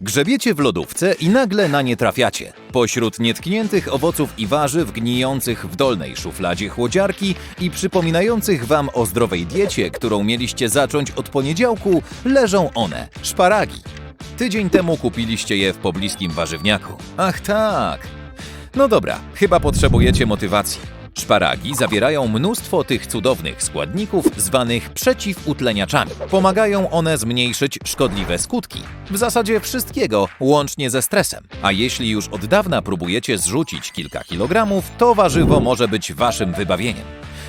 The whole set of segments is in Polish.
Grzebiecie w lodówce i nagle na nie trafiacie. Pośród nietkniętych owoców i warzyw gnijących w dolnej szufladzie chłodziarki i przypominających wam o zdrowej diecie, którą mieliście zacząć od poniedziałku, leżą one szparagi. Tydzień temu kupiliście je w pobliskim warzywniaku. Ach tak. No dobra, chyba potrzebujecie motywacji. Szparagi zawierają mnóstwo tych cudownych składników zwanych przeciwutleniaczami. Pomagają one zmniejszyć szkodliwe skutki. W zasadzie wszystkiego, łącznie ze stresem. A jeśli już od dawna próbujecie zrzucić kilka kilogramów, to warzywo może być waszym wybawieniem.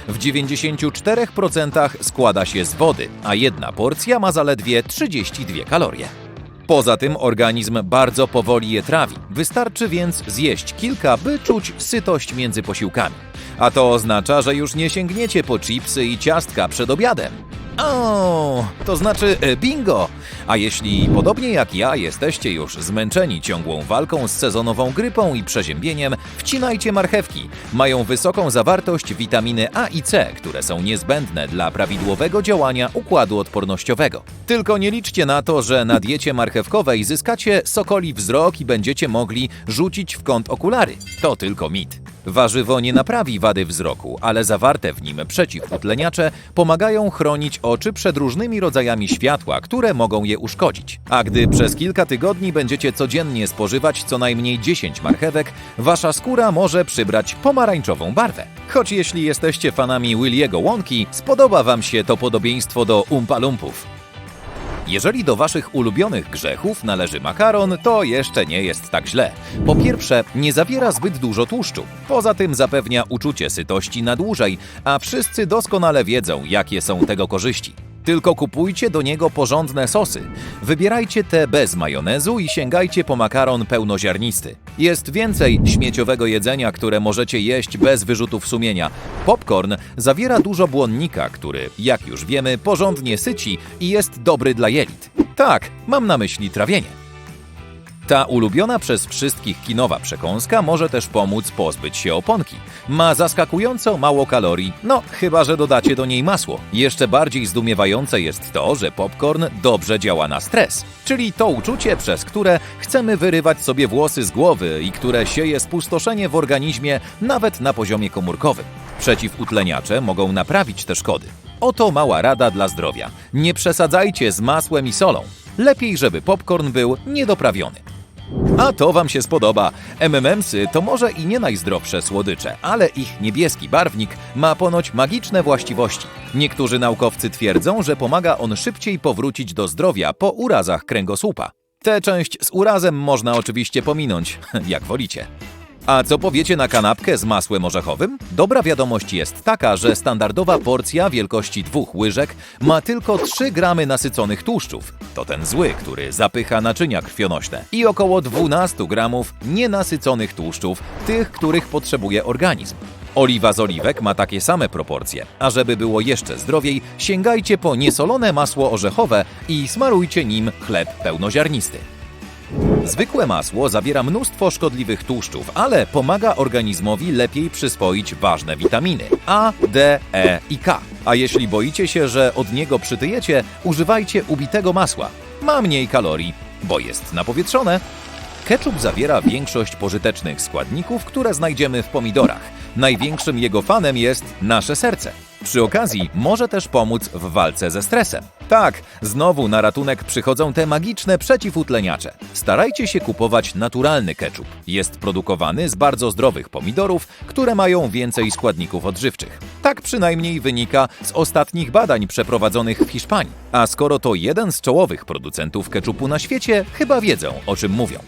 W 94% składa się z wody, a jedna porcja ma zaledwie 32 kalorie. Poza tym organizm bardzo powoli je trawi. Wystarczy więc zjeść kilka, by czuć sytość między posiłkami. A to oznacza, że już nie sięgniecie po chipsy i ciastka przed obiadem. O, to znaczy e, bingo! A jeśli podobnie jak ja jesteście już zmęczeni ciągłą walką z sezonową grypą i przeziębieniem, wcinajcie marchewki. Mają wysoką zawartość witaminy A i C, które są niezbędne dla prawidłowego działania układu odpornościowego. Tylko nie liczcie na to, że na diecie marchewkowej zyskacie sokoli wzrok i będziecie mogli rzucić w kąt okulary. To tylko mit. Warzywo nie naprawi wady wzroku, ale zawarte w nim przeciwutleniacze pomagają chronić oczy przed różnymi rodzajami światła, które mogą je uszkodzić. A gdy przez kilka tygodni będziecie codziennie spożywać co najmniej 10 marchewek, wasza skóra może przybrać pomarańczową barwę. Choć jeśli jesteście fanami Williego Wonki, spodoba wam się to podobieństwo do Umpalumpów. Jeżeli do waszych ulubionych grzechów należy makaron, to jeszcze nie jest tak źle. Po pierwsze, nie zawiera zbyt dużo tłuszczu. Poza tym zapewnia uczucie sytości na dłużej, a wszyscy doskonale wiedzą, jakie są tego korzyści. Tylko kupujcie do niego porządne sosy. Wybierajcie te bez majonezu i sięgajcie po makaron pełnoziarnisty. Jest więcej śmieciowego jedzenia, które możecie jeść bez wyrzutów sumienia. Popcorn zawiera dużo błonnika, który, jak już wiemy, porządnie syci i jest dobry dla jelit. Tak, mam na myśli trawienie. Ta ulubiona przez wszystkich kinowa przekąska może też pomóc pozbyć się oponki. Ma zaskakująco mało kalorii, no chyba, że dodacie do niej masło. Jeszcze bardziej zdumiewające jest to, że popcorn dobrze działa na stres, czyli to uczucie, przez które chcemy wyrywać sobie włosy z głowy i które sieje spustoszenie w organizmie nawet na poziomie komórkowym. Przeciwutleniacze mogą naprawić te szkody. Oto mała rada dla zdrowia. Nie przesadzajcie z masłem i solą. Lepiej, żeby popcorn był niedoprawiony. A to Wam się spodoba. MMMsy to może i nie najzdrowsze słodycze, ale ich niebieski barwnik ma ponoć magiczne właściwości. Niektórzy naukowcy twierdzą, że pomaga on szybciej powrócić do zdrowia po urazach kręgosłupa. Tę część z urazem można oczywiście pominąć, jak wolicie. A co powiecie na kanapkę z masłem orzechowym? Dobra wiadomość jest taka, że standardowa porcja wielkości dwóch łyżek ma tylko 3 gramy nasyconych tłuszczów. To ten zły, który zapycha naczynia krwionośne. I około 12 gramów nienasyconych tłuszczów, tych, których potrzebuje organizm. Oliwa z oliwek ma takie same proporcje, a żeby było jeszcze zdrowiej, sięgajcie po niesolone masło orzechowe i smarujcie nim chleb pełnoziarnisty. Zwykłe masło zawiera mnóstwo szkodliwych tłuszczów, ale pomaga organizmowi lepiej przyswoić ważne witaminy A, D, E i K. A jeśli boicie się, że od niego przytyjecie, używajcie ubitego masła. Ma mniej kalorii, bo jest napowietrzone. Ketchup zawiera większość pożytecznych składników, które znajdziemy w pomidorach. Największym jego fanem jest nasze serce. Przy okazji może też pomóc w walce ze stresem. Tak, znowu na ratunek przychodzą te magiczne przeciwutleniacze. Starajcie się kupować naturalny ketchup. Jest produkowany z bardzo zdrowych pomidorów, które mają więcej składników odżywczych. Tak przynajmniej wynika z ostatnich badań przeprowadzonych w Hiszpanii. A skoro to jeden z czołowych producentów ketchupu na świecie, chyba wiedzą o czym mówią.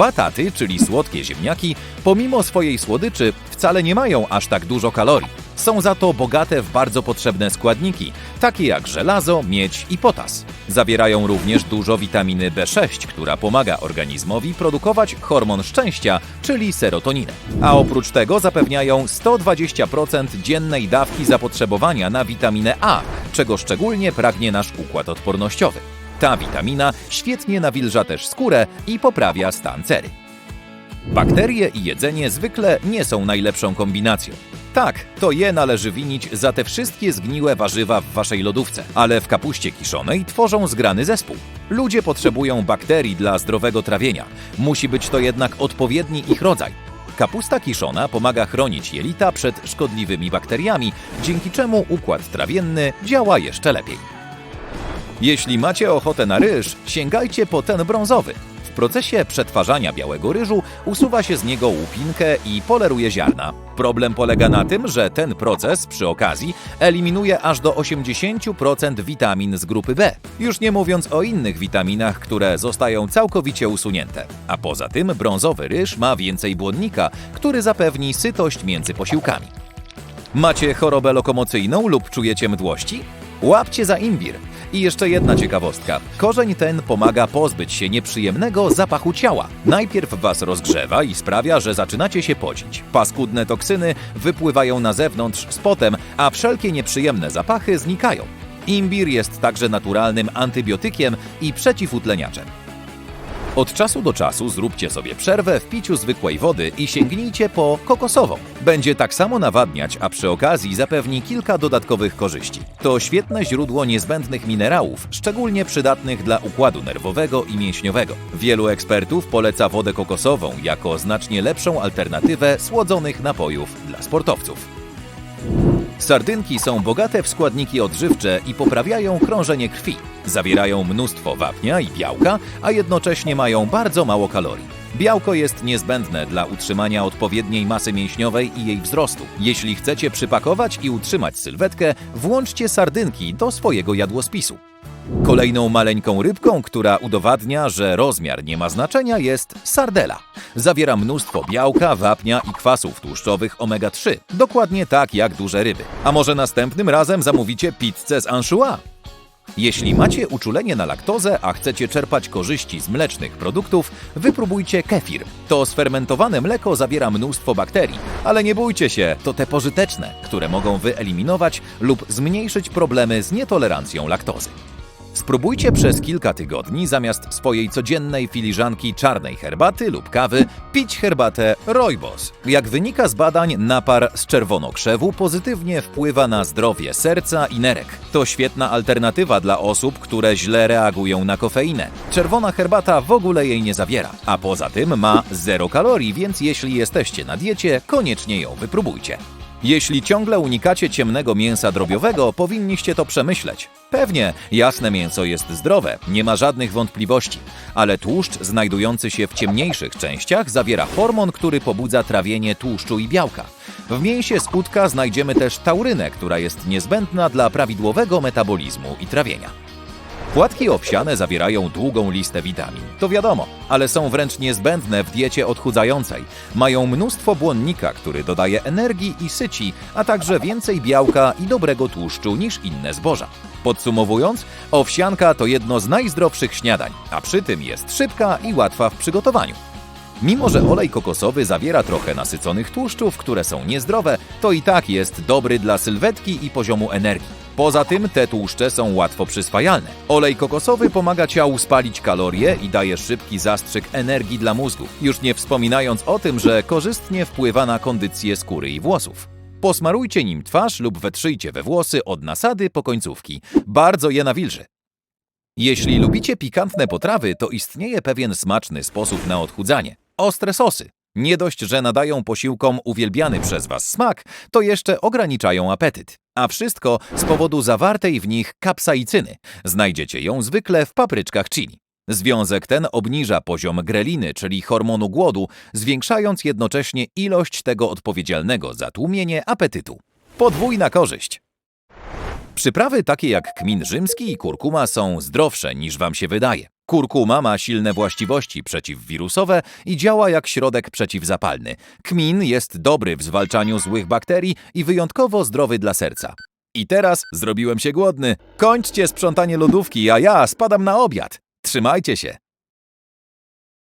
Bataty, czyli słodkie ziemniaki, pomimo swojej słodyczy wcale nie mają aż tak dużo kalorii. Są za to bogate w bardzo potrzebne składniki, takie jak żelazo, miedź i potas. Zawierają również dużo witaminy B6, która pomaga organizmowi produkować hormon szczęścia, czyli serotoninę. A oprócz tego zapewniają 120% dziennej dawki zapotrzebowania na witaminę A, czego szczególnie pragnie nasz układ odpornościowy. Ta witamina świetnie nawilża też skórę i poprawia stan cery. Bakterie i jedzenie zwykle nie są najlepszą kombinacją. Tak, to je należy winić za te wszystkie zgniłe warzywa w waszej lodówce, ale w kapuście kiszonej tworzą zgrany zespół. Ludzie potrzebują bakterii dla zdrowego trawienia. Musi być to jednak odpowiedni ich rodzaj. Kapusta kiszona pomaga chronić jelita przed szkodliwymi bakteriami, dzięki czemu układ trawienny działa jeszcze lepiej. Jeśli macie ochotę na ryż, sięgajcie po ten brązowy. W procesie przetwarzania białego ryżu usuwa się z niego łupinkę i poleruje ziarna. Problem polega na tym, że ten proces przy okazji eliminuje aż do 80% witamin z grupy B. Już nie mówiąc o innych witaminach, które zostają całkowicie usunięte. A poza tym brązowy ryż ma więcej błonnika, który zapewni sytość między posiłkami. Macie chorobę lokomocyjną lub czujecie mdłości? Łapcie za imbir. I jeszcze jedna ciekawostka. Korzeń ten pomaga pozbyć się nieprzyjemnego zapachu ciała. Najpierw was rozgrzewa i sprawia, że zaczynacie się pocić. Paskudne toksyny wypływają na zewnątrz z potem, a wszelkie nieprzyjemne zapachy znikają. Imbir jest także naturalnym antybiotykiem i przeciwutleniaczem. Od czasu do czasu zróbcie sobie przerwę w piciu zwykłej wody i sięgnijcie po kokosową. Będzie tak samo nawadniać, a przy okazji zapewni kilka dodatkowych korzyści. To świetne źródło niezbędnych minerałów, szczególnie przydatnych dla układu nerwowego i mięśniowego. Wielu ekspertów poleca wodę kokosową jako znacznie lepszą alternatywę słodzonych napojów dla sportowców. Sardynki są bogate w składniki odżywcze i poprawiają krążenie krwi. Zawierają mnóstwo wapnia i białka, a jednocześnie mają bardzo mało kalorii. Białko jest niezbędne dla utrzymania odpowiedniej masy mięśniowej i jej wzrostu. Jeśli chcecie przypakować i utrzymać sylwetkę, włączcie sardynki do swojego jadłospisu. Kolejną maleńką rybką, która udowadnia, że rozmiar nie ma znaczenia, jest sardela. Zawiera mnóstwo białka, wapnia i kwasów tłuszczowych omega-3, dokładnie tak jak duże ryby. A może następnym razem zamówicie pizzę z anchois? Jeśli macie uczulenie na laktozę, a chcecie czerpać korzyści z mlecznych produktów, wypróbujcie kefir. To sfermentowane mleko zawiera mnóstwo bakterii, ale nie bójcie się, to te pożyteczne, które mogą wyeliminować lub zmniejszyć problemy z nietolerancją laktozy. Spróbujcie przez kilka tygodni zamiast swojej codziennej filiżanki czarnej herbaty lub kawy pić herbatę Rooibos. Jak wynika z badań, napar z czerwonokrzewu pozytywnie wpływa na zdrowie serca i nerek. To świetna alternatywa dla osób, które źle reagują na kofeinę. Czerwona herbata w ogóle jej nie zawiera, a poza tym ma zero kalorii, więc jeśli jesteście na diecie, koniecznie ją wypróbujcie. Jeśli ciągle unikacie ciemnego mięsa drobiowego, powinniście to przemyśleć. Pewnie, jasne mięso jest zdrowe, nie ma żadnych wątpliwości, ale tłuszcz znajdujący się w ciemniejszych częściach zawiera hormon, który pobudza trawienie tłuszczu i białka. W mięsie skótka znajdziemy też taurynę, która jest niezbędna dla prawidłowego metabolizmu i trawienia. Płatki owsiane zawierają długą listę witamin. To wiadomo, ale są wręcz niezbędne w diecie odchudzającej. Mają mnóstwo błonnika, który dodaje energii i syci, a także więcej białka i dobrego tłuszczu niż inne zboża. Podsumowując, owsianka to jedno z najzdrowszych śniadań, a przy tym jest szybka i łatwa w przygotowaniu. Mimo, że olej kokosowy zawiera trochę nasyconych tłuszczów, które są niezdrowe, to i tak jest dobry dla sylwetki i poziomu energii. Poza tym te tłuszcze są łatwo przyswajalne. Olej kokosowy pomaga ciału spalić kalorie i daje szybki zastrzyk energii dla mózgu, już nie wspominając o tym, że korzystnie wpływa na kondycję skóry i włosów. Posmarujcie nim twarz lub wetrzyjcie we włosy od nasady po końcówki. Bardzo je nawilży. Jeśli lubicie pikantne potrawy, to istnieje pewien smaczny sposób na odchudzanie. Ostre sosy. Nie dość, że nadają posiłkom uwielbiany przez Was smak, to jeszcze ograniczają apetyt. A wszystko z powodu zawartej w nich kapsaicyny. Znajdziecie ją zwykle w papryczkach chili. Związek ten obniża poziom greliny, czyli hormonu głodu, zwiększając jednocześnie ilość tego odpowiedzialnego za tłumienie apetytu. Podwójna korzyść. Przyprawy takie jak kmin rzymski i kurkuma są zdrowsze niż wam się wydaje. Kurkuma ma silne właściwości przeciwwirusowe i działa jak środek przeciwzapalny. Kmin jest dobry w zwalczaniu złych bakterii i wyjątkowo zdrowy dla serca. I teraz zrobiłem się głodny. Kończcie sprzątanie lodówki, a ja spadam na obiad. Trzymajcie się.